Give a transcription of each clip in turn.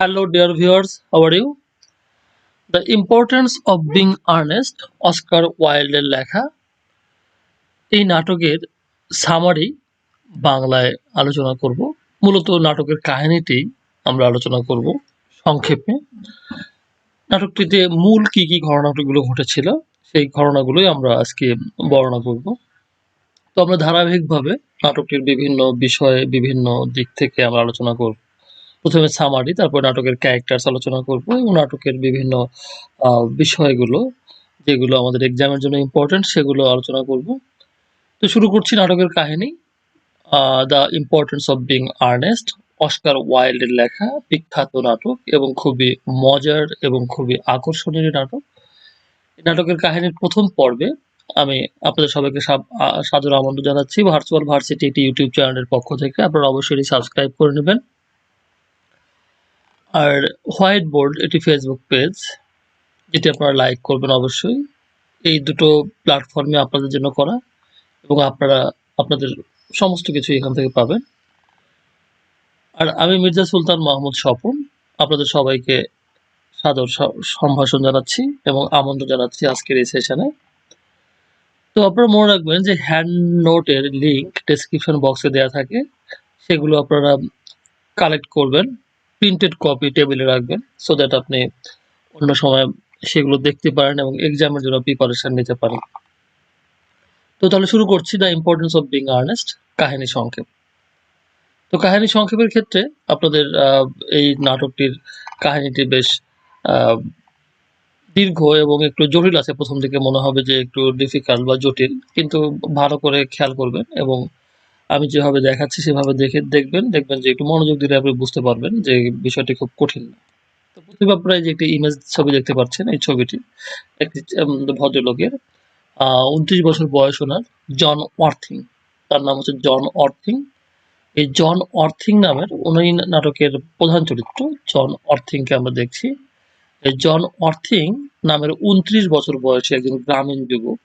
Hello, dear viewers. How are you? The importance of being earnest, Oscar ওয়াইল্ডের লেখা। এই নাটকের summary বাংলায় আলোচনা করব। মূলত নাটকের কাহিনীটি আমরা আলোচনা করব সংক্ষেপে। নাটকটিতে মূল কি কি ঘটনাগুলো ঘটেছিল সেই ঘটনাগুলোই আমরা আজকে বর্ণনা করব। তো আমরা ধারাবাহিকভাবে নাটকটির বিভিন্ন বিষয়ে বিভিন্ন দিক থেকে আমরা আলোচনা করব। প্রথমে সামারি তারপর নাটকের ক্যারেক্টার্স আলোচনা করব এবং নাটকের বিভিন্ন বিষয়গুলো, যেগুলো আমাদের এক্সামের জন্য ইম্পর্টেন্ট সেগুলো আলোচনা করব। তো শুরু করছি নাটকের কাহিনী The Importance of Being Earnest Oscar ওয়াইল্ডের লেখা, বিখ্যাত নাটক এবং খুবই মজার এবং খুবই আকর্ষণীয় নাটক। নাটকের কাহিনীর প্রথম পর্বে আমি আপনাদের সবাইকে সাদর আমন্ত্রণ জানাচ্ছি। ভার্চুয়াল ভার্সিটি ইউটিউব চ্যানেলের পক্ষ থেকে। আপনারা অবশ্যই সাবস্ক্রাইব করে নেবেন। আর হোয়াইট বোর্ড এটি ফেসবুক পেজ যেটি আপনারা লাইক করবেন অবশ্যই। এই দুটো প্ল্যাটফর্মে আপনাদের জন্য করা এবং আপনারা আপনাদের সমস্ত কিছু এখান থেকে পাবেন। আর আমি মির্জা সুলতান মাহমুদ স্বপন, আপনাদের সবাইকে সাদর সম্ভাষণ জানাচ্ছি এবং আমন্ত্রণ জানাচ্ছি আজকের এই সেশনে তো আপনারা মনে রাখবেন যে হ্যান্ড নোটের লিংক ডেসক্রিপশন বক্সে দেওয়া থাকে, সেগুলো আপনারা কালেক্ট করবেন। প্রিন্টেড কপি টেবিলে রাখবেন সো দ্যাট আপনি অন্য সময় সেগুলো দেখতে পারেন এবং এক্সামের জন্য প্রিপারেশন নিতে পারেন। তো তাহলে শুরু করছি The Importance of Being Earnest কাহিনী সংক্ষেপ। তো কাহিনী সংক্ষেপের ক্ষেত্রে আপনাদের এই নাটকটির কাহিনীটি বেশ দীর্ঘ এবং একটু জটিল আছে। প্রথম দিকে মনে হবে যে একটু ডিফিকাল্ট বা জটিল, কিন্তু ভালো করে খেয়াল করবেন এবং আমি যেভাবে দেখাচ্ছি, সেভাবে দেখে দেখবেন দেখবেন যে একটু মনোযোগ দিলে আপনি বুঝতে পারবেন যে বিষয়টি খুব কঠিন তো প্রতিভা আপনারা যে একটি ইমেজ ছবি দেখতে পাচ্ছেন, এই ছবিটি একটি ভদ্রলোকের উনত্রিশ বছর বয়স ওনার, জন অর্থিং তার নাম হচ্ছে জন অর্থিং এই জন অর্থিং নামের উনি নাটকের প্রধান চরিত্র, জন অর্থিংকে আমরা দেখছি। এই জন অর্থিং নামের উনত্রিশ বছর বয়সী একজন গ্রামীণ যুবক।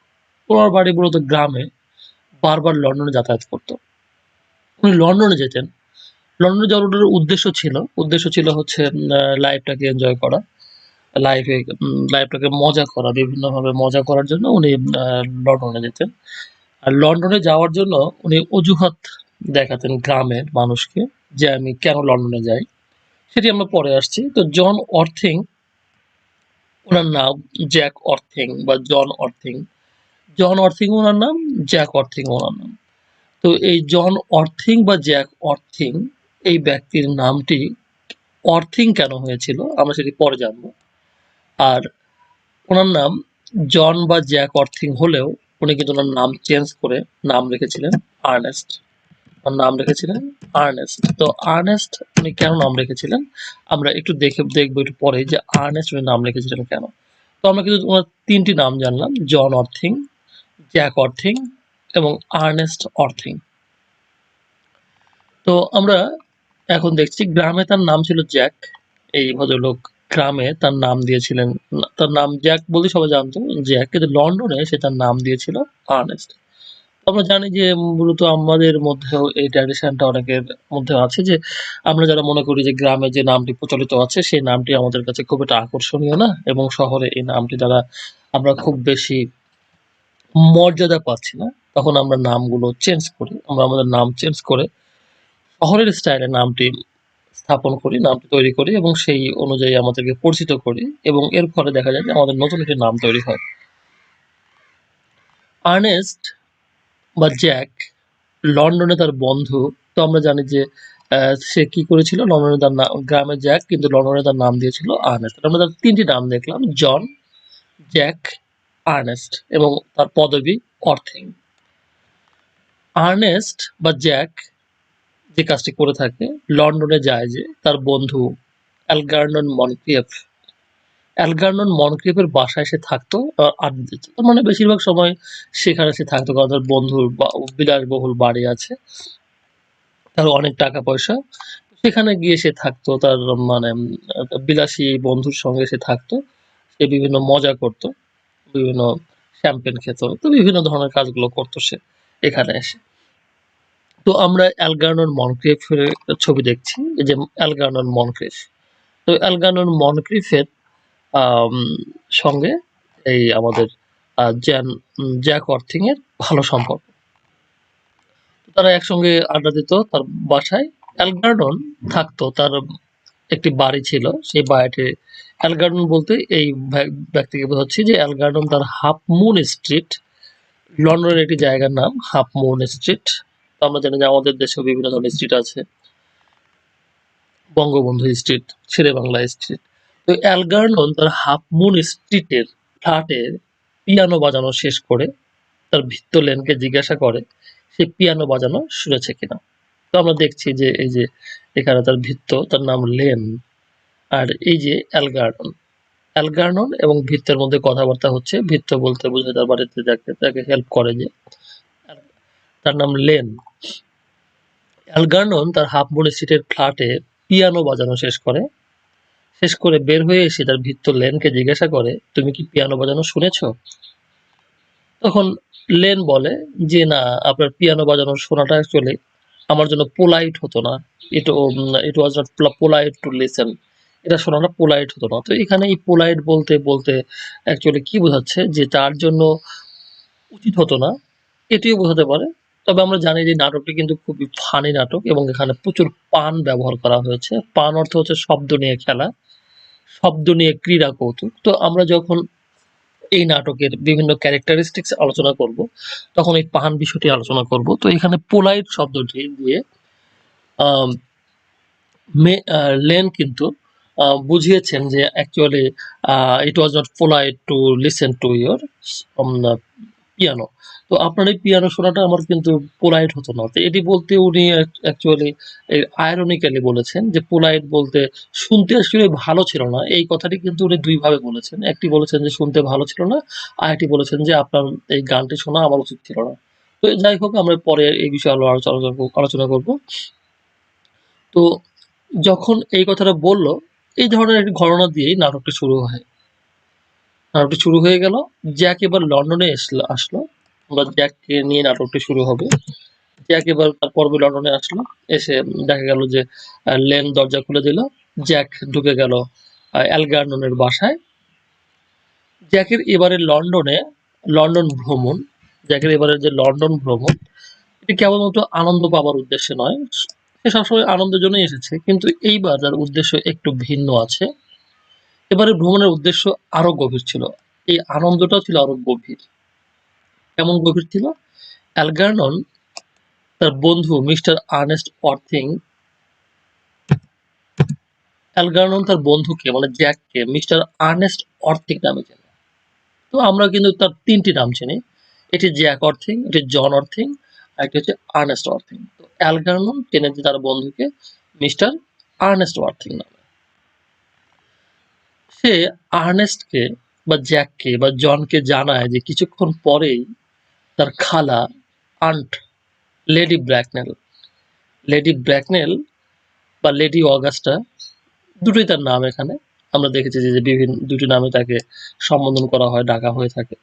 ওনার বাড়ি মূলত গ্রামে বারবার লন্ডনে যাতায়াত করতো। উনি লন্ডনে যেতেন। লন্ডনে যাওয়ার উদ্দেশ্য ছিল উদ্দেশ্য ছিল হচ্ছে লাইফটাকে এনজয় করা। লাইফে লাইফটাকে মজা করা, বিভিন্নভাবে মজা করার জন্য উনি লন্ডনে যেতেন। আর লন্ডনে যাওয়ার জন্য উনি অজুহাত দেখাতেন গ্রামের মানুষকে যে আমি কেন লন্ডনে যাই। সেটি আমরা পরে আসছি। তো জন অর্থিং, ওনার নাম জ্যাক অর্থিং বা জন অর্থিং। জন অর্থিং ওনার নাম, জ্যাক অর্থিং ওনার নাম। তো এই জন অর্থিং বা জ্যাক অর্থিং এই ব্যক্তির নামটি অর্থিং কেন হয়েছিল? আমরা সেটি পরে জানব। আর ওনার নাম জন বা জ্যাক অর্থিং হলেও উনি কিন্তু ওনার নাম চেঞ্জ করে নাম রেখেছিলেন আর্নেস্ট। ওনার নাম রেখেছিলেন আর্নেস্ট। তো আর্নেস্ট উনি কেন নাম রেখেছিলেন? আমরা একটু দেখে, দেখব একটু পরে যে আর্নেস্ট উনি নাম রেখেছিলেন কেন। তো আমরা কিন্তু ওনার তিনটি নাম জানলাম, জন অর্থিং, জ্যাক অর্থিং এবং আর্নেস্ট অর্থিং। তো আমরা এখন দেখছি গ্রামে তার নাম ছিল জ্যাক। এই ভদ্রলোক গ্রামে তার নাম দিয়েছিলেন, তার নাম জ্যাক বলে সবাই জানতো জ্যাক, কিন্তু লন্ডনে সে তার নাম দিয়েছিল আর্নেস্ট। আমরা জানি যে মূলত আমাদের মধ্যেও এই ট্র্যাডিশনটা অনেকের মধ্যে আছে যে আমরা যারা মনে করি যে গ্রামে যে নামটি প্রচলিত আছে, সেই নামটি আমাদের কাছে খুব একটা আকর্ষণীয় না, এবং শহরে এই নামটি দ্বারা আমরা খুব বেশি মর্যাদা পাচ্ছি না। তখন আমরা নামগুলো চেঞ্জ করি। আমরা আমাদের নাম চেঞ্জ করে শহরের স্টাইলে নামটি স্থাপন করি, নামটি তৈরি করি এবং সেই অনুযায়ী আমাদেরকে পরিচিত করি এবং এর ফলে দেখা যায় যে আমাদের নতুন একটি নাম তৈরি হয়। আর্নেস্ট বা জ্যাক লন্ডনে তার বন্ধু। তো আমরা জানি যে সে কি করেছিল? লন্ডনে তার নাম গ্রামে জ্যাক কিন্তু লন্ডনে তার নাম দিয়েছিল আর্নেস্ট আমরা তার তিনটি নাম দেখলাম। জন জ্যাক আর্নেস্ট এবং তার পদবী অর্থিং। আর্নেস্ট বা জ্যাক যে কাজটি করে থাকে, লন্ডনে যায় যে তার বন্ধু অ্যালগার্নন মনক্রিয়েফ। অ্যালগার্নন মনক্রিয়েফের বাসায় সে থাকতো আড্ডা দিত। মানে বেশিরভাগ সময় সেখানে সে থাকতো কারণ তার বন্ধুর বিলাসবহুল বাড়ি আছে। তার অনেক টাকা পয়সা। সেখানে গিয়ে সে থাকতো, তার মানে বিলাসী বন্ধুর সঙ্গে সে থাকতো। সে বিভিন্ন মজা করতো। বিভিন্ন শ্যাম্পেন খেত তো বিভিন্ন ধরনের কাজগুলো করতো সে, এখানে এসে তো আমরা অ্যালগার্নন মনক্রিয়েফের ছবি দেখছি, এই যে অ্যালগার্নন মনক্রিয়েফ তো অ্যালগার্নন মনক্রিফের সঙ্গে এই আমাদের জ্যান, জ্যাক ওয়ার্থিং এর ভালো সম্পর্ক। তারা একসঙ্গে আড্ডা দিত তার বাসায়। অ্যালগার্নন থাকতো, তার একটি বাড়ি ছিল। সেই বাড়িতে অ্যালগার্নন বলতে এই ব্যা ব্যক্তিকে বোঝাচ্ছি যে অ্যালগার্ডন তার হাফ মুন স্ট্রিট লন্ডনের একটি জায়গার নাম হাফ মুন স্ট্রিট। তো আমরা জানি যে আমাদের দেশেও বিভিন্ন ধরনের স্ট্রিট আছে। Bangabandhu street, Sherebangla street. তো অ্যালগার্নন তার হাফ মুন স্ট্রিটের ফ্ল্যাটে পিয়ানো বাজানো শেষ করে তার ভৃত্য লেনকে জিজ্ঞাসা করে সে পিয়ানো বাজানো শুনেছে কিনা। তো আমরা দেখছি যে এই যে এখানে তার ভিত্ত তার নাম লেন। আর এই যে অ্যালগার্নন। অ্যালগার্নন এবং ভৃত্যের মধ্যে কথাবার্তা হচ্ছে। ভিত্ত বলতে বোঝায় তার বাড়িতে যাকে তাকে হেল্প করে যে। তার নাম লেন। অ্যালগার্নন তার হাফ মুন স্ট্রিটের ফ্ল্যাটে পিয়ানো বাজানো শেষ করে। শেষ করে বের হয়ে এসে তার ভৃত্য লেনকে জিজ্ঞাসা করে, "তুমি কি পিয়ানো বাজানো শুনেছ?" তখন লেন বলে যে, "না, আপনার পিয়ানো বাজানো শোনাটা অ্যাকচুয়ালি আমার জন্য পোলাইট হতো না। It it was not polite to listen." এটা শোনাটা পোলাইট হতো না। তো এখানে এই পোলাইট বলতে, বলতে অ্যাকচুয়ালি কি বোঝাচ্ছে যে তার জন্য উচিত হতো না, এটিও বোঝাতে পারে। তবে আমরা জানি যে নাটকটি কিন্তু খুবই ফানি নাটক এবং এখানে প্রচুর পান ব্যবহার করা হয়েছে। পান অর্থ হচ্ছে শব্দ নিয়ে খেলা, শব্দ নিয়ে ক্রীড়া কৌতুক। তো আমরা যখন এই নাটকের বিভিন্ন ক্যারেক্টারিস্টিক্স আলোচনা করব, তখন এই পান বিষয়টি আলোচনা করব। তো এখানে পোলাইট শব্দটি দিয়ে লেন কিন্তু বুঝিয়েছেন যে actually it was not polite to listen to um piano. তো আপনার এই পিয়ানো শোনাটা আমার কিন্তু পোলাইট হতো না। তো এটি বলতে উনি অ্যাকচুয়ালি এ আইরনিক্যালি বলেছেন যে পোলাইট বলতে শুনতে আসলে ভালো ছিল না। এই কথাটি কিন্তু উনি দুইভাবে বলেছেন। একটি বলেছেন যে শুনতে ভালো ছিল না, আরেকটি বলেছেন যে আপনার এই গানটি শোনা আমার উচিত ছিল না। তো যাই হোক আমরা পরে এই বিষয়ে আলো আলোচনা আলোচনা করব। তো যখন এই কথাটা বলল, এই ধরনের ঘটনা দিয়েই নাটকটি শুরু হয়। নাটকটি শুরু হয়ে গেল। জ্যাক এবার লন্ডনে এসল আসলো বা জ্যাককে নিয়ে নাটকটি শুরু হবে। জ্যাক এবার তার পর্বে লন্ডনে আসলো। এসে দেখা গেল যে লেন দরজা খুলে দিল। জ্যাক ঢুকে গেল অ্যালগার্ননের বাসায়। জ্যাকের এবারের লন্ডনে লন্ডন ভ্রমণ, জ্যাকের এবারের যে লন্ডন ভ্রমণ, এটি কেবলমাত্র আনন্দ পাবার উদ্দেশ্যে নয়। সে সবসময় আনন্দের জন্যই এসেছে। কিন্তু এইবার তার উদ্দেশ্য একটু ভিন্ন আছে। এবারে ভ্রমণের উদ্দেশ্য আরও গভীর ছিল। এই আনন্দটাও ছিল আরও গভীর। কেমন গভীর ছিল? অ্যালগার্নন তার বন্ধু মিস্টার আর্নেস্ট অর্থিং অ্যালগার্নন তার বন্ধুকে মানে জ্যাককে মিস্টার আর্নেস্ট অর্থিং নামে চেনে। তো আমরা কিন্তু তার তিনটি নাম চিনি। এটি জ্যাক অর্থিং এটি জন ওয়ার্থিং, আরেকটি হচ্ছে আর্নেস্ট ওয়ার্থিং। তো চেনে যে তার বন্ধুকে মিস্টার আর্নেস্ট ওয়ার্থিং নামে। সে আর্নেস্টকে বা জ্যাককে বা জনকে জানায় যে কিছুক্ষণ পরেই তার খালা aunt Lady Bracknell, Lady Bracknell বা লেডি অগাস্টা দুটোই তার নাম এখানে। আমরা দেখেছি যে, যে বিভিন ২ টি নামে তাকে সম্বোধন করা হয়, ডাকা হয়ে থাকে।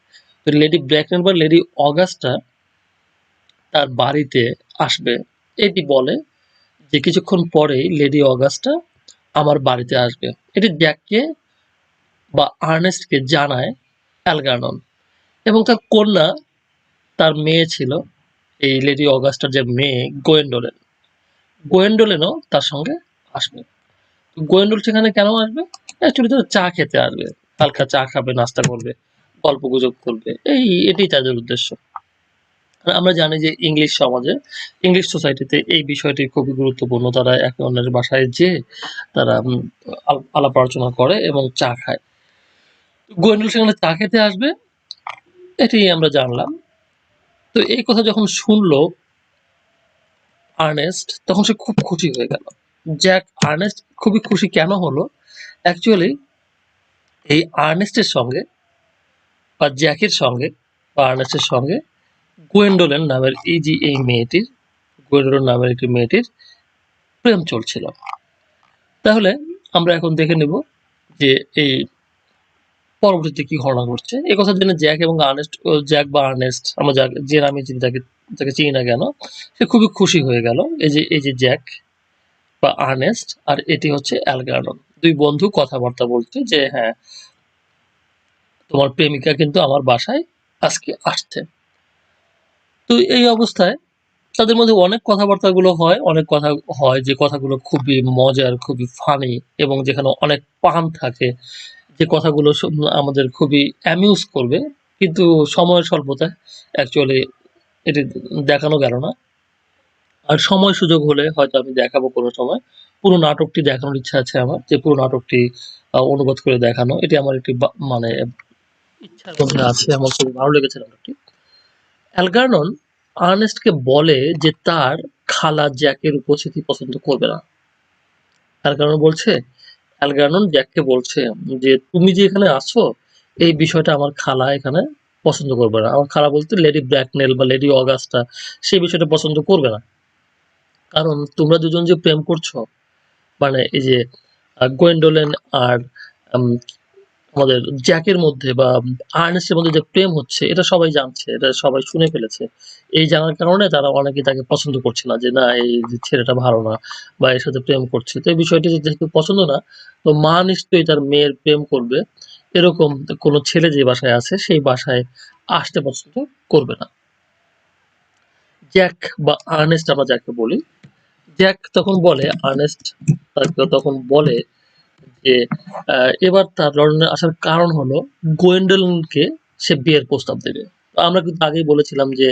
তো লেডি ব্র্যাকনেল বা লেডি অগাস্টা তার বাড়িতে আসবে। এটি বলে যে কিছুক্ষণ পরেই লেডি অগাস্টা আমার বাড়িতে আসবে। এটি জ্যাককে বা আর্নেস্টকে জানায় অ্যালগার্নন এবং তার কন্যা, তার মেয়ে ছিল এই লেডি অগাস্টার যে মেয়ে গোয়েন্ডোলেন। গোয়েন্ডোলেনও তার সঙ্গে আসবে। গোয়েন্ডোল সেখানে কেন আসবে? অ্যাকচুয়ালি তারা চা খেতে আসবে। হালকা চা খাবে, নাস্তা করবে, গল্প গুজব করবে। এই এটাই তাদের উদ্দেশ্য। আমরা জানি যে ইংলিশ সমাজে, ইংলিশ সোসাইটিতে এই বিষয়টি খুবই গুরুত্বপূর্ণ। তারা একে অন্যের বাসায় যেয়ে তারা আলাপ আলোচনা করে এবং চা খায়। গোয়েন্ডল সেখানে চা খেতে আসবে, এটি আমরা জানলাম। তো এই কথা যখন শুনল আর্নেস্ট তখন সে খুব খুশি হয়ে গেল। জ্যাক আর্নেস্ট খুবই খুশি কেন হলো? অ্যাকচুয়ালি এই আর্নেস্টের সঙ্গে বা জ্যাকের সঙ্গে বা আর্নেস্টের সঙ্গে গোয়েন্ডোলেন নামের এই যে এই মেয়েটির, গোয়েন্ডোলেন নামের একটি মেয়েটির প্রেম চলছিল। তাহলে আমরা এখন দেখে নেব যে এই পরবর্তীতে কি ঘটনা ঘটছে। এ কথা জেনে জ্যাক এবং আর্নেস্ট জ্যাক বা আর্নেস্ট আমরা যাকে যে নামে চিনি তাকে তাকে চিনি না কেন, সে খুবই খুশি হয়ে গেল। এই যে এই যে জ্যাক বা আর্নেস্ট আর এটি হচ্ছে অ্যালগার্নন। ২ বন্ধু কথাবার্তা বলছে যে হ্যাঁ তোমার প্রেমিকা কিন্তু আমার বাসায় আজকে আসছে। তো এই অবস্থায় তাদের মধ্যে অনেক কথাবার্তাগুলো হয়, অনেক কথা হয় যে কথাগুলো খুবই মজার, খুবই ফানি এবং যেখানে অনেক পান থাকে। যে কথাগুলো আমাদের খুবই অ্যামিউজ করবে। কিন্তু সময়ের স্বল্পতায় অ্যাকচুয়ালি এটি দেখানো গেল না। আর সময় সুযোগ হলে হয়তো আমি দেখাবো কোনো সময়। পুরো নাটকটি দেখানোর ইচ্ছা আছে আমার। যে পুরো নাটকটি অনুবাদ করে দেখানো। এটি আমার একটি মানে ইচ্ছার মধ্যে আছে। আমার খুবই ভালো লেগেছে নাটকটি। অ্যালগারনন আর্নেস্টকে বলে যে তার খালা জ্যাকের উপস্থিতি পছন্দ করবে না। অ্যালগার্নন বলছে অ্যালগারনন জ্যাককে বলছে যে, "তুমি যে এখানে আছো এই বিষয়টা আমার খালা এখানে পছন্দ করবে না।" আমার খালা বলতে লেডি ব্র্যাকনেল বা লেডি অগাস্টা সেই বিষয়টা পছন্দ করবে না। কারণ তোমরা দুজন যে প্রেম করছ মানে এই যে গোয়েন্ডোলেন আর আমাদের জ্যাকের মধ্যে বা আর্নেস্টের মধ্যে যে প্রেম হচ্ছে এটা সবাই জানছে। এটা সবাই শুনে ফেলেছে। এই জানার কারণে তারা অনেকেই তাকে পছন্দ করছে না যে, না এই ছেলেটা ভালো না বা এর সাথে প্রেম করছে। তো এই বিষয়টি যেহেতু পছন্দ না, তো মা নিশ্চয়ই তার মেয়ের প্রেম করবে। এরকম কোনো ছেলে যে বাসায় আছে সেই বাসায় আসতে পছন্দ করবে না। জ্যাক বা আর্নেস্ট আমরা যাকে বলি, জ্যাক তখন বলে আর্নেস্ট তখন বলে যে এবার তার লন্ডনে আসার কারণ হলো গোয়েন্ডোলিনকে সে বিয়ের প্রস্তাব দেবে। আমরা কিন্তু আগেই বলেছিলাম যে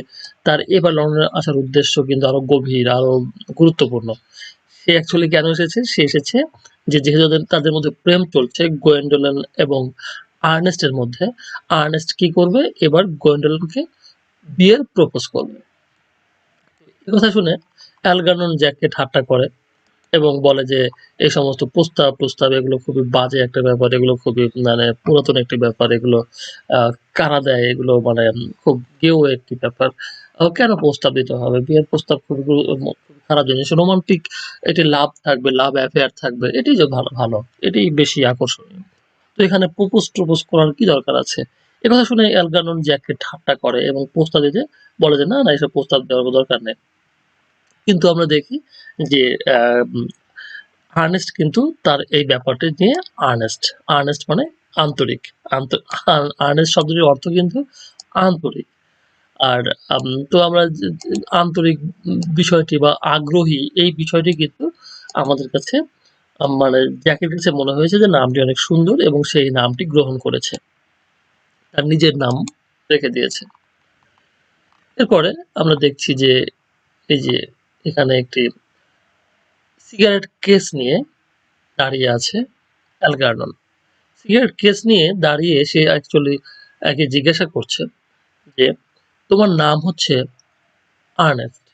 তার এবার লন্ডনে আসার উদ্দেশ্য কিন্তু আরও গভীর, আরও গুরুত্বপূর্ণ। সে অ্যাকচুয়ালি কেন এসেছে? সে এসেছে যে যেহেতু তাদের মধ্যে প্রেম চলছে গোয়েন্ডোলিন এবং আর্নেস্টের মধ্যে, আর্নেস্ট কি করবে? এবার গোয়েন্ডোলিনকে বিয়ের প্রপোজ করবে। কথা শুনে অ্যালগারনন জ্যাককে ঠাট্টা করে এবং বলে যে, "এই সমস্ত প্রস্তাব প্রস্তাব এগুলো খুবই বাজে একটা ব্যাপার। এগুলো খুবই মানে পুরাতন একটি ব্যাপার। এগুলো কারা দেয়? এগুলো মানে খুব গেও একটি ব্যাপার। কেন প্রস্তাব দিতে হবে? বিয়ের প্রস্তাব ম খারাপ জিনিস। রোমান্টিক এটি লাভ থাকবে, লাভ অ্যাফেয়ার থাকবে। এটাই যে ভালো ভালো। এটাই বেশি আকর্ষণীয়। তো এখানে প্রপোজ-টপোজ করার কি দরকার আছে?" এ কথা শুনে অ্যালগারনন জ্যাককে ঠাট্টা করে এবং প্রস্তাব দিতে বলে যে, "না, না এসব প্রস্তাব দেওয়ার দরকার নেই।" কিন্তু আমরা দেখি যে আর্নেস্ট কিন্তু তার এই ব্যাপারটি নিয়ে আর্নেস্ট। আর্নেস্ট মানে আন্তরিক। আর্নেস্ট শব্দটির অর্থ কিন্তু আন্তরিক। আর তো আমরা আন্তরিক বিষয়টি বা আগ্রহী এই বিষয়টি কিন্তু আমাদের কাছে মানে জ্যাকের কাছে মনে হয়েছে যে নামটি অনেক সুন্দর এবং সেই নামটি গ্রহণ করেছে। তার নিজের নাম রেখে দিয়েছে। এরপরে আমরা দেখছি যে, এই যে এখানে একটি সিগারেট কেস নিয়ে দাঁড়িয়ে আছে অ্যালগারনন। সিগারেট কেস নিয়ে দাঁড়িয়ে সে অ্যাকচুয়ালি একে জিজ্ঞাসা করছে যে, "তোমার নাম হচ্ছে আর্নেস্ট।"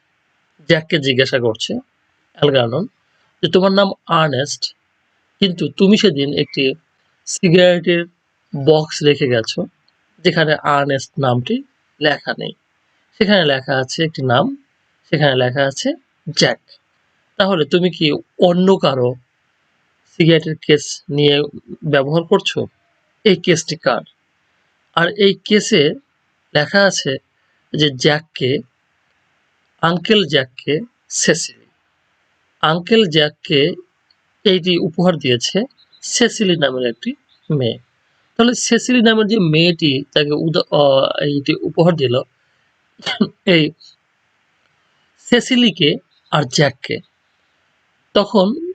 জ্যাককে জিজ্ঞাসা করছে অ্যালগারনন যে, "তোমার নাম আর্নেস্ট, কিন্তু তুমি সেদিন একটি সিগারেটের বক্স রেখে গেছো যেখানে আর্নেস্ট নামটি লেখা নেই। সেখানে লেখা আছে একটি নাম, সেখানে লেখা আছে জ্যাক। তাহলে তুমি কি অন্য কারও সিগারেটের কেস নিয়ে ব্যবহার করছ? এই কেসটি কার? আর এই কেসে লেখা আছে যে জ্যাককে, আঙ্কেল জ্যাককে সেসিলি। আঙ্কেল জ্যাককে এইটি উপহার দিয়েছে সেসিলি নামের একটি মেয়ে। তাহলে সেসিলি নামের যে মেয়েটি তাকে উদা এইটি উপহার দিল, এই সেসিলিকে আর জ্যাককে। তখন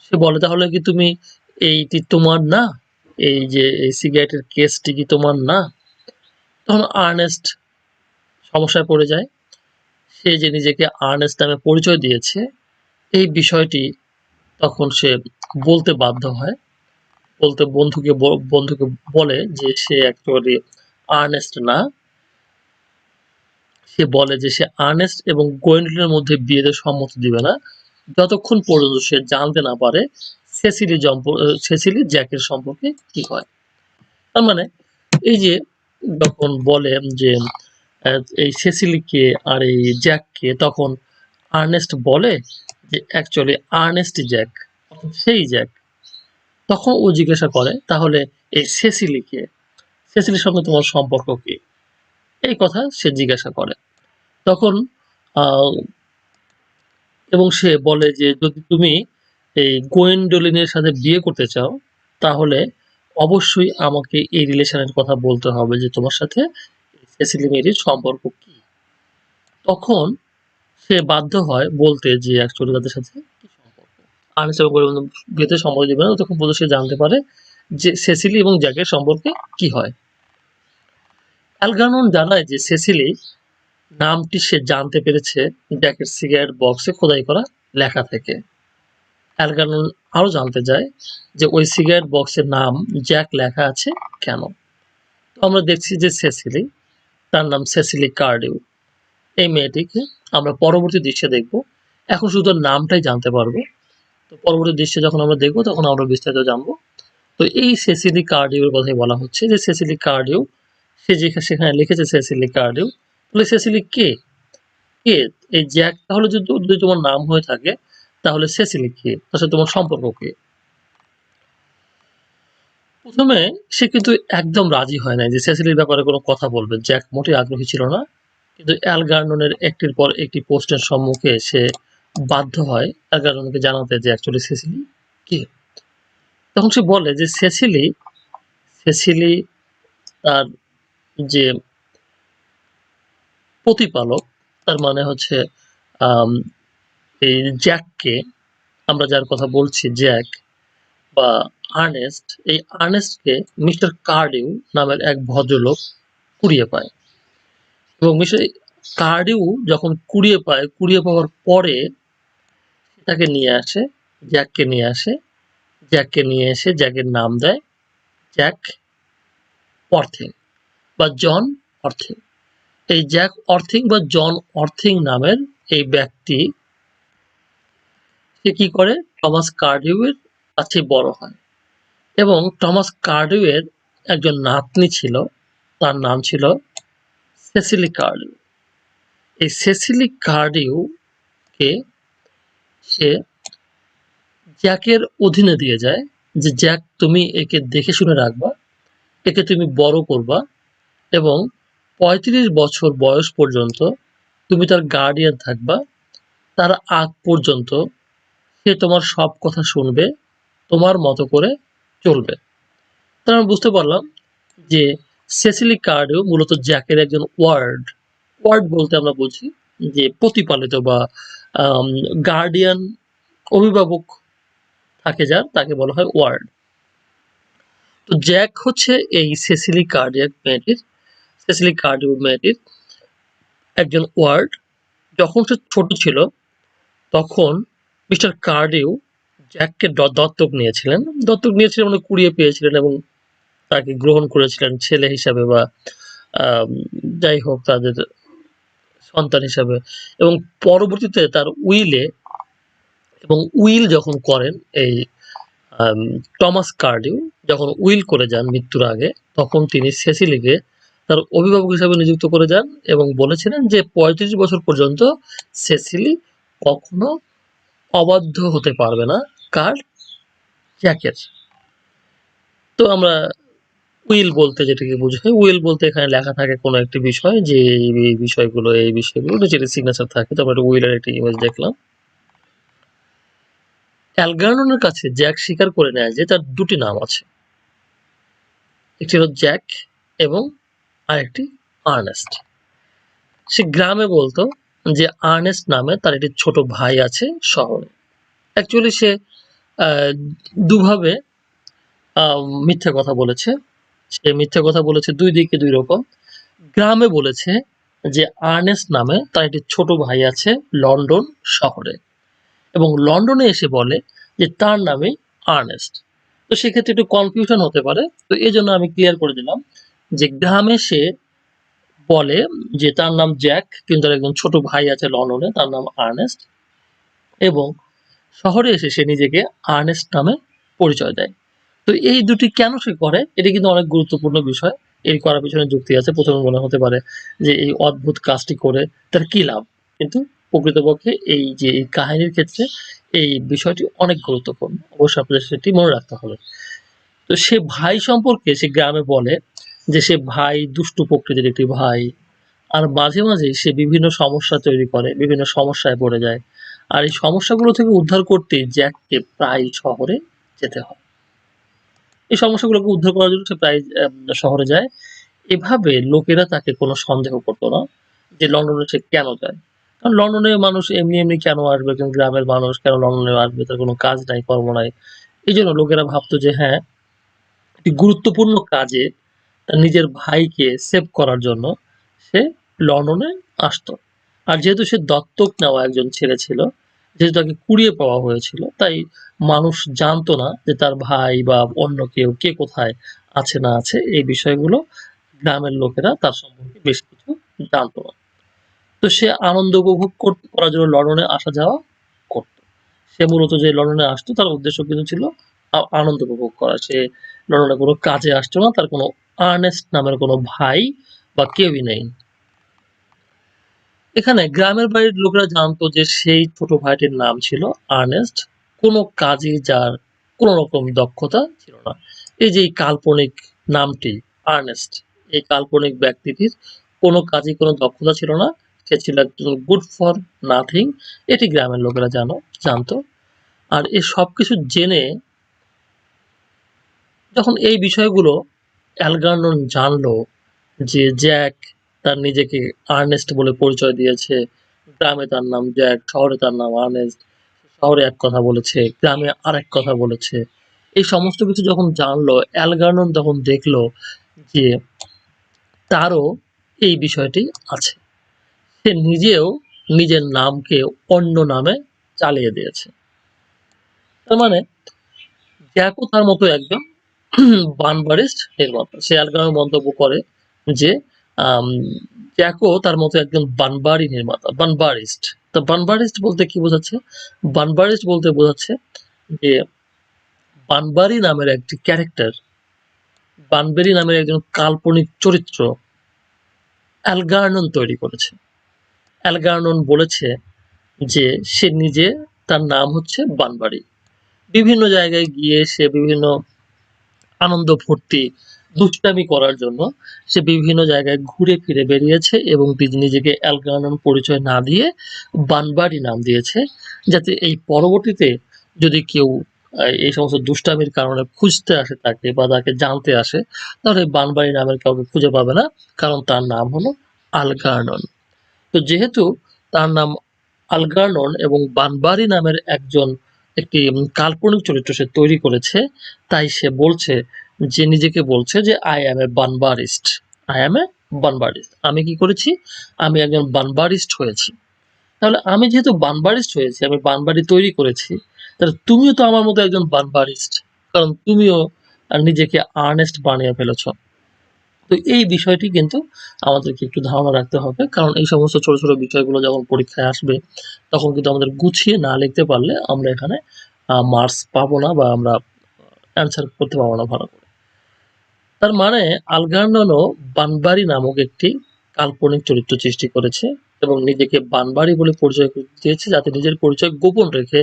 সে বলে, "তাহলে কি তুমি এইটি তোমার না? এই যে এই সিগারেটের কেসটি কি তোমার না?" তখন আর্নেস্ট সমস্যায় পড়ে যায়। সে যে নিজেকে আর্নেস্ট নামে পরিচয় দিয়েছে, এই বিষয়টি তখন সে বলতে বাধ্য হয়। বলতে বন্ধুকে বন্ধুকে বলে যে সে অ্যাকচুয়ালি আর্নেস্ট না। সে বলে যে সে আর্নেস্ট এবং গোয়েন্ডলিনের মধ্যে বিয়েতে সম্মতি দিবে না। যতক্ষণ পর্যন্ত সে জানতে না পারে সেসিলি জম্প সেসিলি জ্যাকের সম্পর্কে কি হয়। তার মানে এই যে যখন বলে যে এই সেসিলিকে আর এই জ্যাককে তখন আর্নেস্ট বলে যে অ্যাকচুয়ালি আর্নেস্ট জ্যাক। সেই জ্যাক। তখন ও জিজ্ঞাসা করে, "তাহলে এই সেসিলি কে? সেসিলির সঙ্গে তোমার সম্পর্ক কি?" এই কথা সে জিজ্ঞাসা করে। তখন এবং সে বলে যে, "যদি তুমি এই গোয়েন্ডোলিনের সাথে বিয়ে করতে চাও, তাহলে অবশ্যই আমাকে এই রিলেশনের কথা বলতে হবে যে তোমার সাথে সেসিলি সম্পর্ক কি? তখন সে বাধ্য হয় বলতে যে অ্যাকচুয়ালি তাদের সাথে কি সম্পর্ক। বিয়েতে সম্মতি দিবে না তখন সে জানতে পারে যে সেসিলি এবং জ্যাকের সম্পর্কে কি হয়। অ্যালগার্নন জানায় যে সেসিলি নামটি সে জানতে পেরেছে জ্যাকের সিগারেট বক্সে খোদাই করা লেখা থেকে। অ্যালগার্নন আরও জানতে চায় যে ওই সিগারেট বক্সের নাম জ্যাক লেখা আছে কেন? তো আমরা দেখছি যে সেসিলি, তার নাম সেসিলি কার্ডিউ। এই মেয়েটিকে আমরা পরবর্তী দৃশ্যে দেখব। এখন শুধু নামটাই জানতে পারব। তো পরবর্তী দৃশ্যে যখন আমরা দেখব তখন আমরা বিস্তারিত জানব। তো এই সেসিলি কার্ডিউর কথাই বলা হচ্ছে যে সেসিলি কার্ডিউ সে যেখানে সেখানে লিখেছে সেসিলি কার্ডিউ। সেসিলি কে? কে? এই জ্যাক তাহলে যদি যদি তোমার নাম হয়ে থাকে তাহলে সেসিলি কে? তার সাথে তোমার সম্পর্ক কি? প্রথমে সে কিন্তু একদম রাজি হয় নাই যে সেসিলির ব্যাপারে কোনো কথা বলবে। জ্যাক মোটেই আগ্রহী ছিল না। কিন্তু অ্যালগার্ননের একটির পর একটি পোস্টের সম্মুখে সে বাধ্য হয় অ্যালগার্ননকে জানাতে যে অ্যাকচুয়ালি সেসিলি কে? তখন সে বলে যে সেসিলি, সেসিলি তার যে প্রতিপালক তার মানে হচ্ছে এই জ্যাককে আমরা যার কথা বলছি জ্যাক বা আর্নেস্ট, এই আর্নেস্টকে মিস্টার কার্ডিউ নামের এক ভদ্রলোক কুড়িয়ে পায়। এবং মিস্টার কার্ডিউ যখন কুড়িয়ে পায়, কুড়িয়ে পাওয়ার পরে তাকে নিয়ে আসে, জ্যাককে নিয়ে আসে। জ্যাককে নিয়ে এসে জ্যাকের নাম দেয় জ্যাক অর্থিং বা জন অর্থিং। এই জ্যাক অর্থিং বা জন অর্থিং নামের এই ব্যক্তি সে কি করে টমাস কার্ডিউয়ের কাছে বড় হয় এবং টমাস কার্ডিউয়ের একজন নাতনি ছিল তার নাম ছিল সেসিলি কার্ডিউ। এই সেসিলি কার্ডিউকে সে জ্যাকের অধীনে দিয়ে যায় যে জ্যাক তুমি একে দেখে শুনে রাখবা, একে তুমি বড় করবা এবং ৩৫ বছর বয়স পর্যন্ত তুমি তার গার্ডিয়ান থাকবা। তার আগ পর্যন্ত সে তোমার সব কথা শুনবে, তোমার মতো করে চলবে। তো আমরা বুঝতে পারলাম যে সেসিলি কার্ডিউ মূলত জ্যাকের একজন ওয়ার্ড। ওয়ার্ড বলতে আমরা বুঝি যে প্রতিপালিত বা আম গার্ডিয়ান অভিভাবক থাকে যার তাকে বলা হয় ওয়ার্ড। তো জ্যাক হচ্ছে এই সেসিলি কার্ডিয়াক মেয়েটির সেসিলি কার্ডিউ মেয়েটির একজন ওয়ার্ড। যখন সে ছোট ছিল, তখন মিস্টার কার্ডিউ জ্যাককে দত্তক নিয়েছিলেন। দত্তক নিয়েছিলেন মানে কুড়িয়ে পেয়েছিলেন এবং তাকে গ্রহণ করেছিলেন ছেলে হিসাবে বা যাই হোক তাদের সন্তান হিসাবে এবং পরবর্তীতে তার উইলে এবং উইল যখন করেন এই টমাস কার্ডিউ, যখন উইল করে যান মৃত্যুর আগে, তখন তিনি সেসিলিকে তার অভিভাবক হিসাবে নিযুক্ত করে যান এবং বলেছিলেন যে ৩৫ বছর পর্যন্ত সেসিলি কখনো অবাধ্য হতে পারবে না কার? জ্যাকের। তো আমরা উইল বলতে যেটাকে বোঝাই, উইল বলতে এখানে লেখা থাকে কোনো একটি বিষয় যে এই, বিষয়গুলো, এই বিষয়গুলো যেটা সিগনেচার থাকে। তো আমরা উইলের একটি ইমেজ দেখলাম। অ্যালগার্ননের কাছে জ্যাক স্বীকার করে নেয় যে তার দুটি নাম আছে। একটি হলো জ্যাক এবং আরেকটি আর্নেস্ট। সে গ্রামে বলতো যে আর্নেস্ট নামে তার একটি ছোট ভাই আছে শহরে। অ্যাকচুয়ালি সে দুভাবে মিথ্যা কথা বলেছে। সে মিথ্যে কথা বলেছে দুই দিকে দুই রকম। গ্রামে বলেছে যে আর্নেস্ট নামে তার একটি ছোট ভাই আছে লন্ডন শহরে। এবং লন্ডনে এসে বলে যে তার নামে আর্নেস্ট। তো সেক্ষেত্রে একটু কনফিউশন হতে পারে। তো এজন্য আমি ক্লিয়ার করে দিলাম যে গ্রামে সে বলে যে তার নাম জ্যাক, কিন্তু তার একজন ছোট ভাই আছে লন্ডনে, তার নাম আর্নেস্ট এবং শহরে এসে সে নিজেকে আর্নেস্ট নামে পরিচয় দেয়। তো এই দুটি কেন সে করে, এটি কিন্তু অনেক গুরুত্বপূর্ণ বিষয়। এর করার পিছনে যুক্তি আছে। প্রথমে মনে হতে পারে যে এই অদ্ভুত কাজটি করে তার কি লাভ? কিন্তু প্রকৃতপক্ষে এই যে এই কাহিনীর ক্ষেত্রে এই বিষয়টি অনেক গুরুত্বপূর্ণ। অবশ্যই আপনাদের সেটি মনে রাখতে হবে। তো সে ভাই সম্পর্কে সে গ্রামে বলে যে সে ভাই দুষ্টু প্রকৃতির একটি ভাই। আর মাঝে, মাঝে সে বিভিন্ন সমস্যা তৈরি করে, বিভিন্ন সমস্যায় পড়ে যায়। আর এই সমস্যাগুলো থেকে উদ্ধার করতে জ্যাককে প্রায় শহরে যেতে হয়। এই সমস্যাগুলোকে উদ্ধার করার জন্য সে প্রায় শহরে যায়। এভাবে লোকেরা তাকে কোনো সন্দেহ করত না যে লন্ডনে সে কেন যায়? কারণ লন্ডনে মানুষ এমনি, এমনি কেন আসবে? একজন গ্রামের মানুষ কেন লন্ডনে আসবে? তার কোনো কাজ নাই, কর্ম নাই। এই জন্য লোকেরা ভাবতো যে হ্যাঁ, একটি গুরুত্বপূর্ণ কাজে তার নিজের ভাইকে সেভ করার জন্য সে লন্ডনে আসতো। আর যেহেতু সে দত্তক নেওয়া একজন ছেলে ছিল, যেহেতু তাকে কুড়িয়ে পাওয়া হয়েছিল, তাই মানুষ জানতো না যে তার ভাই বা অন্য কেউ কে কোথায় আছে না আছে এই বিষয়গুলো গ্রামের লোকেরা তার সম্পর্কে বেশ কিছু জানতো না। তো সে আনন্দ উপভোগ কর করার জন্য লন্ডনে আসা যাওয়া করত। সে মূলত যে লন্ডনে আসতো তার উদ্দেশ্য কিন্তু ছিল আনন্দ উপভোগ করা। সে লন্ডনে কোনো কাজে আসতো না। তার কোনো আর্নেস্ট নামের কোনো ভাই বা কেউই নেই। এখানে গ্রামের বাড়ির লোকেরা জানতো যে সেই ছোট ভাইটির নাম ছিল আর্নেস্ট। কোনো কাজেই যার কোন রকম দক্ষতা ছিল না। এই যে কাল্পনিক নামটি আর্নেস্ট, এই কাল্পনিক ব্যক্তিটির কোনো কাজেই কোনো দক্ষতা ছিল না। সে ছিল একজন গুড ফর নাথিং এটি গ্রামের লোকেরা জানো জানতো। আর এই সবকিছু জেনে যখন এই বিষয়গুলো অ্যালগারনন জানলো যে জ্যাক তার নিজেকে আর্নেস্ট বলে পরিচয় দিয়েছে। গ্রামে তার নাম জ্যাক, শহরে তার নাম আর্নেস্ট। শহরে এক কথা বলেছে, গ্রামে আরেক কথা বলেছে। এই সমস্ত কিছু যখন জানলো, অ্যালগারনন তখন দেখল যে তারও এই বিষয়টি আছে। সে নিজেও নিজের নামকে অন্য নামে চালিয়ে দিয়েছে। তার মানে জ্যাকও তার মতো একজন বানবারিস্ট নির্মাতা। সে অ্যালগারনন মন্তব্য করে যে আম জ্যাকও তার মতো একজন বানবারি নির্মাতা, বানবারিস্ট। তো বানবারিস্ট বলতে কি বোঝাচ্ছে? বানবারিস্ট বলতে বোঝাচ্ছে যে বানবারি নামের একটি ক্যারেক্টার, বানবেরি নামের একজন কাল্পনিক চরিত্র অ্যালগারনন তৈরি করেছে। অ্যালগারনন বলেছে যে সে নিজে তার নাম হচ্ছে বানবারি। বিভিন্ন জায়গায় গিয়ে সে বিভিন্ন আনন্দ ফুর্তি, দুষ্টামি করার জন্য সে বিভিন্ন জায়গায় ঘুরে ফিরে বেরিয়েছে এবং নিজেকে অ্যালগারনন পরিচয় না দিয়ে বানবাড়ি নাম দিয়েছে। যাতে এই পরবর্তীতে যদি কেউ এই সমস্ত দুষ্টামির কারণে খুঁজতে আসে তাকে বা তাকে জানতে আসে, তাহলে বানবারি নামের কাউকে খুঁজে পাবে না। কারণ তার নাম হলো আলগারনন। তো যেহেতু তার নাম আলগারনন এবং বানবারি নামের একজন একটি কাল্পনিক চরিত্র সে তৈরি করেছে, তাই সে বলছে যে নিজেকে বলছে যে I am a Bunburyist. I am a Bunburyist. আমি কি করেছি? আমি একজন বানবারিস্ট হয়েছি। তাহলে আমি যেহেতু বানবারিস্ট হয়েছি, আমি বানবারি তৈরি করেছি, তাহলে তুমিও তো আমার মতো একজন বানবারিস্ট। কারণ তুমিও নিজেকে আর্নেস্ট বানিয়ে ফেলেছ। তো এই বিষয়টি কিন্তু আমাদেরকে একটু ধারণা রাখতে হবে। কারণ এই সমস্ত ছোট, ছোট বিষয়গুলো যখন পরীক্ষায় আসবে, তখন কিন্তু আমাদের গুছিয়ে না লিখতে পারলে আমরা এখানে মার্কস পাবো না বা আমরা অ্যান্সার করতে পারব না ভালো করে। তার মানে আলগারননও বানবারি নামক একটি কাল্পনিক চরিত্র সৃষ্টি করেছে এবং নিজেকে বানবারি বলে পরিচয় দিয়েছে যাতে নিজের পরিচয় গোপন রেখে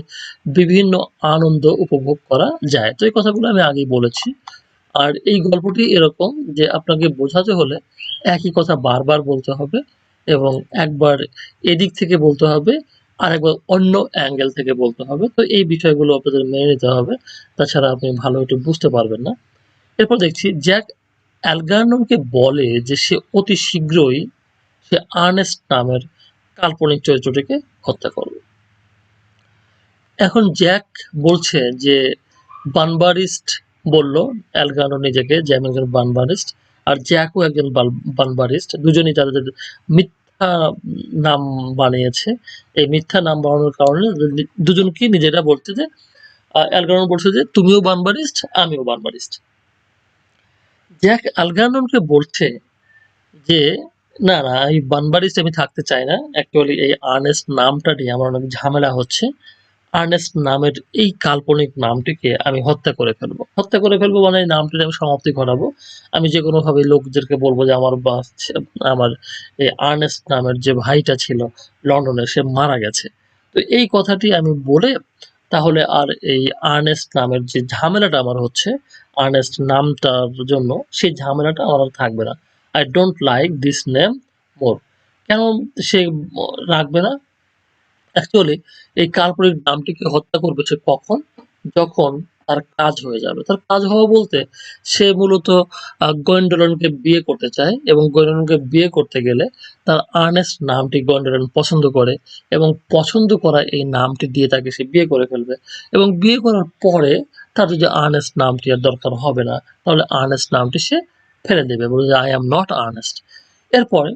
বিভিন্ন আনন্দ উপভোগ করা যায়। তো এই কথাগুলো আমি আগেই বলেছি। আর এই গল্পটি এরকম যে আপনাকে বোঝাতে হলে একই কথা বারবার বলতে হবে এবং একবার এদিক থেকে বলতে হবে, আর একবার অন্য অ্যাঙ্গেল থেকে বলতে হবে। তো এই বিষয়গুলো আপনাদের মেনে নিতে হবে। তাছাড়া আপনি ভালো একটু বুঝতে পারবেন না। এরপর দেখছি জ্যাক অ্যালগারননকে বলে যে সে অতি শীঘ্রই সে আর্নেস্ট নামের কাল্পনিক চরিত্রটিকে হত্যা করবে। এখন জ্যাক বলছে যে বানবারিস্ট বলল অ্যালগারনন নিজেকে আমি একজন বানবারিস্ট। আর জ্যাকও একজন বানবারিস্ট। দুজনেই তাদের মিথ্যা নাম বানিয়েছে। এই মিথ্যা নাম বানানোর কারণে দু দুজনকেই নিজেরা বলছে যে আ অ্যালগারনন বলছে যে তুমিও বানবারিস্ট, আমিও বানবারিস্ট। জ্যাক অ্যালগারননকে বলছে যে না, না এই বানবারিস্ট আমি থাকতে চাই না। অ্যাকচুয়ালি এই আর্নেস্ট নামটা নিয়ে আমার অনেক ঝামেলা হচ্ছে। আর্নেস্ট নামের এই কাল্পনিক নামটিকে আমি হত্যা করে ফেলব। হত্যা করে ফেলব মানে এই নামটির আমি সমাপ্তি ঘটাবো। আমি যেকোনোভাবে লোকদেরকে বলব যে আমার বা আমার এই আর্নেস্ট নামের যে ভাইটা ছিল লন্ডনে সে মারা গেছে। তো এই কথাটি আমি বলে তাহলে আর এই আর্নেস্ট নামের যে ঝামেলাটা আমার হচ্ছে, আর্নেস্ট নামটার জন্য সেই ঝামেলাটা আমার আর থাকবে না। I don't like this name more কেন সে রাখবে না? অ্যাকচুয়ালি এই কাল্পনিক নামটিকে হত্যা করবে সে কখন? যখন তার কাজ হয়ে যাবে। তার কাজ হওয়া বলতে সে মূলত গোয়েন্ডলনকে বিয়ে করতে চায় এবং গোয়েন্ডলনকে বিয়ে করতে গেলে তার আর্নেস্ট নামটি গোয়েন্ডলন পছন্দ করে এবং পছন্দ করা এই নামটি দিয়ে তাকে সে বিয়ে করে ফেলবে এবং বিয়ে করার পরে তার যদি আর্নেস্ট নামটি আর দরকার হবে না, তাহলে আর্নেস্ট নামটি সে ফেলে দেবে। বলবে যে, "I am not earnest" এরপরে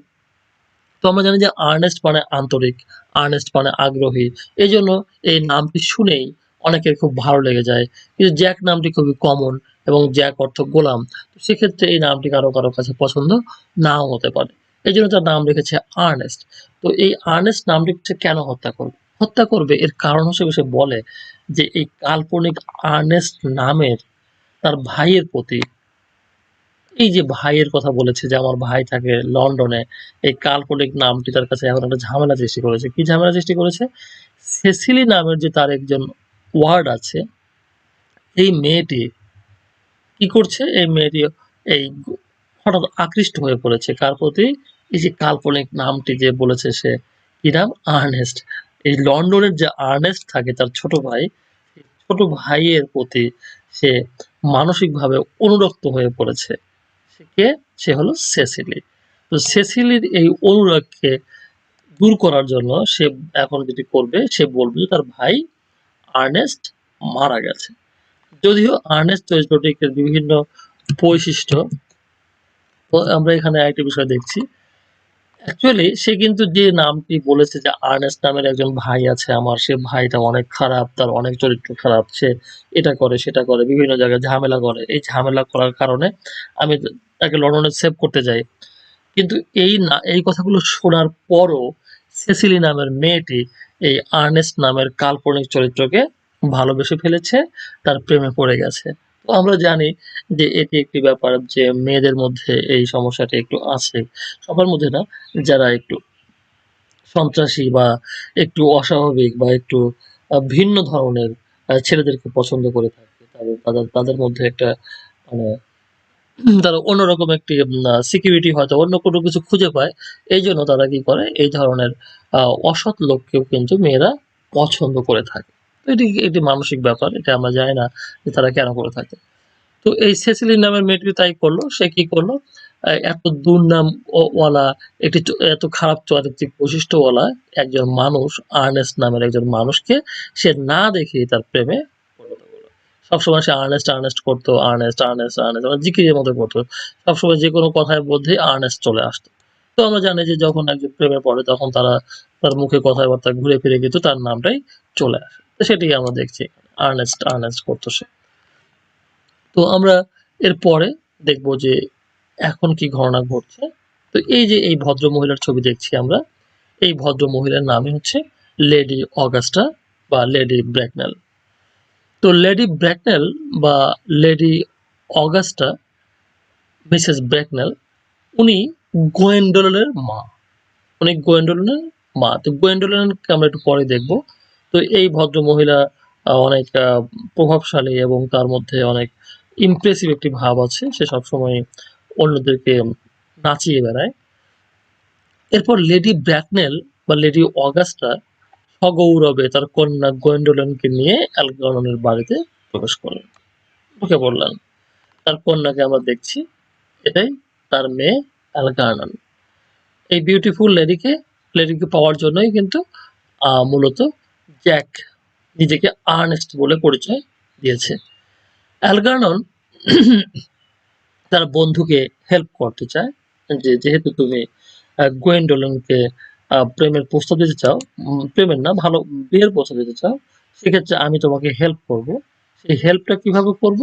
তো আমরা জানি যে আর্নেস্ট মানে আন্তরিক, আর্নেস্ট মানে আগ্রহী। এই জন্য এই নামটি শুনেই অনেকের খুব ভালো লেগে যায়। কিন্তু জ্যাক নামটি খুবই কমন এবং জ্যাক অর্থ গোলাম। তো সেক্ষেত্রে এই নামটি কারও, কারও কাছে পছন্দ নাও হতে পারে। এই জন্য তার নাম রেখেছে আর্নেস্ট। তো এই আর্নেস্ট নামটি কেন হত্যা করবে? হত্যা করবে এর কারণ হিসেবে সে বলে যে এই কাল্পনিক আর্নেস্ট নামের তার ভাইয়ের প্রতি এই যে ভাইয়ের কথা বলেছে যে আমার ভাই থাকে লন্ডনে। এই কাল্পনিক নামটি তার কাছে এখন একটা ঝামেলা সৃষ্টি করেছে। কি ঝামেলা সৃষ্টি করেছে? সেসিলি নামের যে তার একজন ওয়ার্ড আছে এই মেয়েটি কি করছে? এই মেয়েটি এই হঠাৎ আকৃষ্ট হয়ে পড়েছে কার প্রতি? এই যে কাল্পনিক নামটি যে বলেছে সে, কি নাম? আর্নেস্ট। এই লন্ডনের যে আর্নেস্ট থাকে তার ছোট ভাই, ছোট ভাইয়ের প্রতি সে মানসিকভাবে অনুরক্ত হয়ে পড়েছে। সে কে? সে হলো সেসিলি। তো সেসিলির এই অনুরাগকে দূর করার জন্য সে এখন যেটি করবে সে বলবে তার ভাই আর্নেস্ট মারা গেছে। যদিও আর্নেস্ট চরিত্রটির বিভিন্ন বৈশিষ্ট্য আমরা এখানে একটি বিষয় দেখছি। অ্যাকচুয়ালি সে কিন্তু যে নামটি বলেছে যে আর্নেস্ট নামের একজন ভাই আছে আমার, সে ভাইটা অনেক খারাপ, তার অনেক চরিত্র খারাপ। সে এটা করে, সেটা করে, বিভিন্ন জায়গায় ঝামেলা করে। এই ঝামেলা করার কারণে আমি তাকে লন্ডনে সেভ করতে যায় কিন্তু এই না এই কথাগুলো শোনার পরও সেসিলি নামের মেয়েটি এই আর্নেস্ট নামের কাল্পনিক চরিত্রকে ভালোবেসে ফেলেছে, তার প্রেমে পড়ে গেছে। তো আমরা জানি যে এটি একটি ব্যাপার যে মেয়েদের মধ্যে এই সমস্যাটি একটু আছে। সবার মধ্যে না, যারা একটু সন্ত্রাসী বা একটু অস্বাভাবিক বা একটু ভিন্ন ধরনের ছেলেদেরকে পছন্দ করে থাকে। তাদের তাদের তাদের মধ্যে একটা মানে তারা অন্যরকম একটি সিকিউরিটি হয়তো অন্য কোনো কিছু খুঁজে পায়। এই জন্য তারা কি করে? এই ধরনের অসৎ লোককেও কিন্তু মেয়েরা পছন্দ করে থাকে। তো এটি একটি মানসিক ব্যাপার। এটা আমরা জানি না যে তারা কেন করে থাকে। তো এই সেসিলি নামের মেয়েটি তাই করল, সে কি করল এত দুর্নাম ওয়ালা, একটি এত খারাপ চারিত্রিক বৈশিষ্ট্যওয়ালা একজন মানুষ, আর্নেস্ট নামের একজন মানুষকে সে না দেখেই তার প্রেমে। সবসময় সে আর্নেস্ট, আর্নেস্ট করতো আর্নেস্ট, আর্নেস্ট, আর্নেস্ট মানে জিকিরের মতো করতো সবসময় যেকোনো কথার মধ্যেই আর্নেস্ট চলে আসতো তো আমরা জানি যে যখন একজন প্রেমে পড়ে তখন তারা তার মুখে কথাবার্তা ঘুরে ফিরে কিন্তু তার নামটাই চলে আসে। তো সেটিই আমরা দেখছি। আর্নেস্ট, আর্নেস্ট করতো সে। তো আমরা এরপরে দেখব যে এখন কি ঘটনা ঘটছে। তো এই যে এই ভদ্র মহিলার ছবি দেখছি আমরা। এই ভদ্র মহিলার নামই হচ্ছে লেডি অগাস্টা বা লেডি ব্র্যাকনেল। তো লেডি ব্র্যাকনেল বা লেডি অগাস্টা, মিসেস ব্র্যাকনেল, উনি গোয়েন্ডোলনের মা। উনি গোয়েন্ডোলনের মা। তো গোয়েন্ডোলিনকে আমরা একটু পরে দেখব। তো এই ভদ্র মহিলা অনেক প্রভাবশালী এবং তার মধ্যে অনেক ইমপ্রেসিভ একটি ভাব আছে। সে সবসময় অন্যদেরকে নাচিয়ে বেড়ায়। এরপর লেডি ব্র্যাকনেল বা লেডি অগাস্টা সগৌরবে তার কন্যা গোয়েন্ডোলিনকে নিয়ে অ্যালগারননের বাড়িতে প্রবেশ করলেন। ঢুকে পড়লেন। তার কন্যাকে আমরা দেখছি। এটাই তার মেয়ে অ্যালগারনন। এই বিউটিফুল লেডিকে লেডিকে পাওয়ার জন্যই কিন্তু মূলত জ্যাক নিজেকে আর্নেস্ট বলে পরিচয় দিয়েছে। অ্যালগারনন তার বন্ধুকে হেল্প করতে চায় যে, যেহেতু তুমি গোয়েন্ডোলিনকে প্রেমের প্রস্তাব দিতে চাও, প্রেমের না ভালো বিয়ের প্রস্তাব দিতে চাও, সেক্ষেত্রে আমি তোমাকে হেল্প করব। সেই হেল্পটা কীভাবে করব?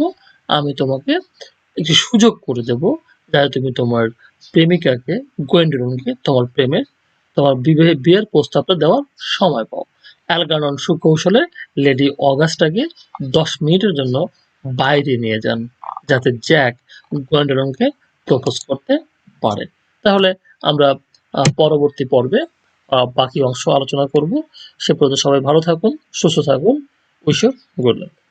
আমি তোমাকে একটি সুযোগ করে দেব যাতে তুমি তোমার প্রেমিকাকে গোয়েন্ডোলিনকে তোমার প্রেমের তোমার বিবাহে বিয়ের প্রস্তাবটা দেওয়ার সময় পাও। অ্যালগারনন সুকৌশলে লেডি অগাস্টাকে ১০ মিনিটের জন্য বাইরে নিয়ে যান। যাতে জ্যাক গোয়েন্ডোলিনকে প্রপোজ করতে পারে। তাহলে আমরা পরবর্তী পর্বে বাকি অংশ আলোচনা করব। সে পর্যন্ত সবাই ভালো থাকুন, সুস্থ থাকুন। Wish good luck.